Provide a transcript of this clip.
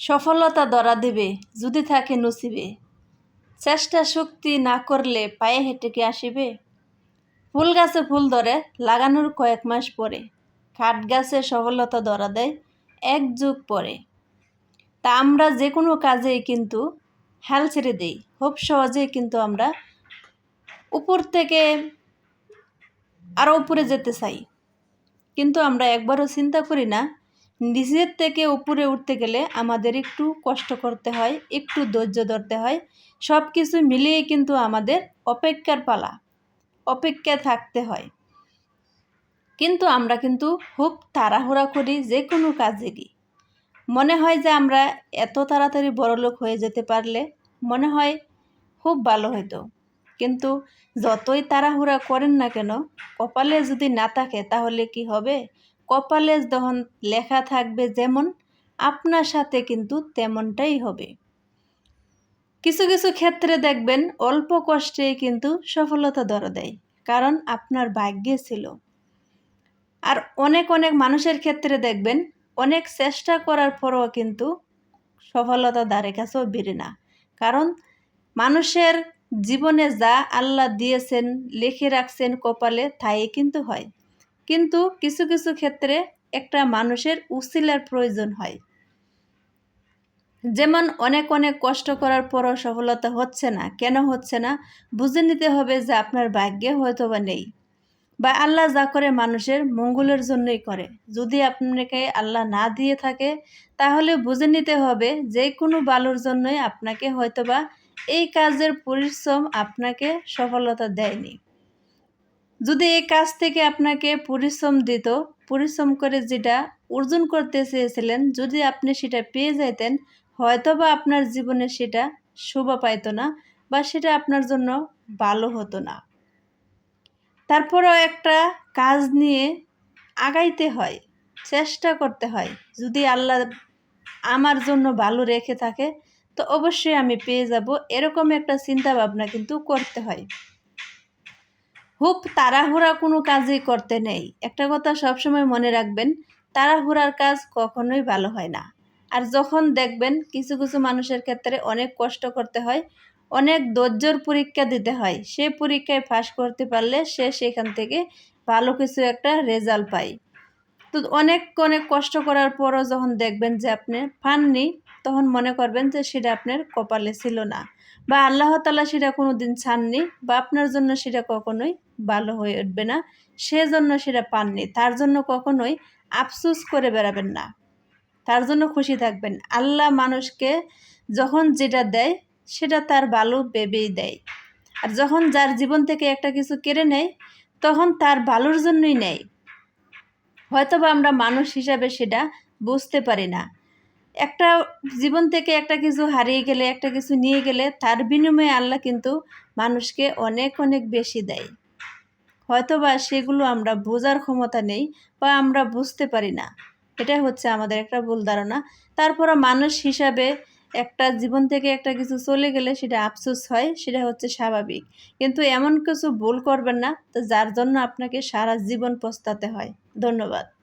সফলতা ধরা দেবে, যদি থাকে নসিবে। চেষ্টা শক্তি না করলে পায়ে হেঁটে কি আসিবে? ফুল গাছে ফুল ধরে, লাগানোর কয়েক মাস পরে। কাঠ গাছে সফলতা ধরা দেয়, এক যুগ পরে। তা আমরা যে কোনো কাজেই কিন্তু হাল ছেড়ে দিই। খুব সহজেই কিন্তু আমরা উপর থেকে আরও উপরে যেতে চাই। কিন্তু আমরা একবারও চিন্তা করি না নিজের থেকে উপরে উঠতে গেলে আমাদের একটু কষ্ট করতে হয়, একটু ধৈর্য ধরতে হয়। সব কিছু মিলিয়ে কিন্তু আমাদের অপেক্ষার পালা, অপেক্ষায় থাকতে হয়। কিন্তু আমরা কিন্তু খুব তাড়াহুড়া করি যে কোনো কাজেরই। মনে হয় যে আমরা এত তাড়াতাড়ি বড়লোক হয়ে যেতে পারলে মনে হয় খুব ভালো হতো কিন্তু যতই তাড়াহুড়া করেন না কেন, কপালে যদি না থাকে তাহলে কি হবে? কপালে যখন লেখা থাকবে যেমন, আপনার সাথে কিন্তু তেমনটাই হবে। কিছু কিছু ক্ষেত্রে দেখবেন অল্প কষ্টেই কিন্তু সফলতা ধরা দেয়, কারণ আপনার ভাগ্যে ছিল। আর অনেক অনেক মানুষের ক্ষেত্রে দেখবেন অনেক চেষ্টা করার পরও কিন্তু সফলতা দ্বারে কাছেও বেরে না। কারণ মানুষের জীবনে যা আল্লাহ দিয়েছেন, লিখে রাখছেন কপালে, তাই কিন্তু হয়। কিন্তু কিছু কিছু ক্ষেত্রে একটা মানুষের উসিলার প্রয়োজন হয়। যেমন অনেক অনেক কষ্ট করার পরও সফলতা হচ্ছে না। কেন হচ্ছে না? বুঝে নিতে হবে যে আপনার ভাগ্যে হয়তো বা নেই বা আল্লাহ যা করে মানুষের মঙ্গলের জন্যই করে। যদি আপনাকে আল্লাহ না দিয়ে থাকে, তাহলে বুঝে নিতে হবে যে কোনো বালুর জন্যই আপনাকে হয়তোবা এই কাজের পরিশ্রম আপনাকে সফলতা দেয়নি। যদি এই কাজ থেকে আপনাকে পরিশ্রম দিত, পরিশ্রম করে যেটা অর্জন করতে চেয়েছিলেন, যদি আপনি সেটা পেয়ে যাইতেন হয়তো বা আপনার জীবনে সেটা শোভা পাইতো না বা সেটা আপনার জন্য ভালো হতো না। তারপরও একটা কাজ নিয়ে আগাইতে হয়, চেষ্টা করতে হয়। যদি আল্লাহ আমার জন্য ভালো রেখে থাকে, তো অবশ্যই আমি পেয়ে যাব। এরকম একটা চিন্তা ভাবনা কিন্তু করতে হয়। খুব তাড়াহুড়া কোনো কাজই করতে নেই। একটা কথা সবসময় মনে রাখবেন, তাড়াহুড়ার কাজ কখনোই ভালো হয় না। আর যখন দেখবেন কিছু কিছু মানুষের ক্ষেত্রে অনেক কষ্ট করতে হয়, অনেক ধৈর্যর পরীক্ষা দিতে হয়, সে পরীক্ষায় পাশ করতে পারলে সে সেখান থেকে ভালো কিছু একটা রেজাল্ট পায়। তো অনেক অনেক কষ্ট করার পরও যখন দেখবেন যে আপনি পাননি তখন মনে করবেন যে সেটা আপনার কপালে ছিল না। বা আল্লাহ তালা সেটা কোনো দিন ছাননি বা আপনার জন্য সেটা কখনোই ভালো হয়ে উঠবে না। সেজন্য সেটা পাননি। তার জন্য কখনোই আফসুস করে বেড়াবেন না। তার জন্য খুশি থাকবেন। আল্লাহ মানুষকে যখন যেটা দেয়, সেটা তার ভালো ভেবেই দেয়। আর যখন যার জীবন থেকে একটা কিছু কেড়ে নেয়, তখন তার ভালোর জন্যই নেয়। হয়তো বা আমরা মানুষ হিসাবে সেটা বুঝতে পারি না। একটা জীবন থেকে একটা কিছু হারিয়ে গেলে, একটা কিছু নিয়ে গেলে তার বিনিময়ে আল্লাহ কিন্তু মানুষকে অনেক অনেক বেশি দেয়। হয়তো বা সেগুলো আমরা বোঝার ক্ষমতা নেই বা আমরা বুঝতে পারি না। এটাই হচ্ছে আমাদের একটা ভুল ধারণা। তারপরও মানুষ হিসাবে একটা জীবন থেকে একটা কিছু চলে গেলে সেটা আফসোস হয়, সেটা হচ্ছে স্বাভাবিক। কিন্তু এমন কিছু ভুল করবেন না, তো যার জন্য আপনাকে সারা জীবন পস্তাতে হয়। ধন্যবাদ।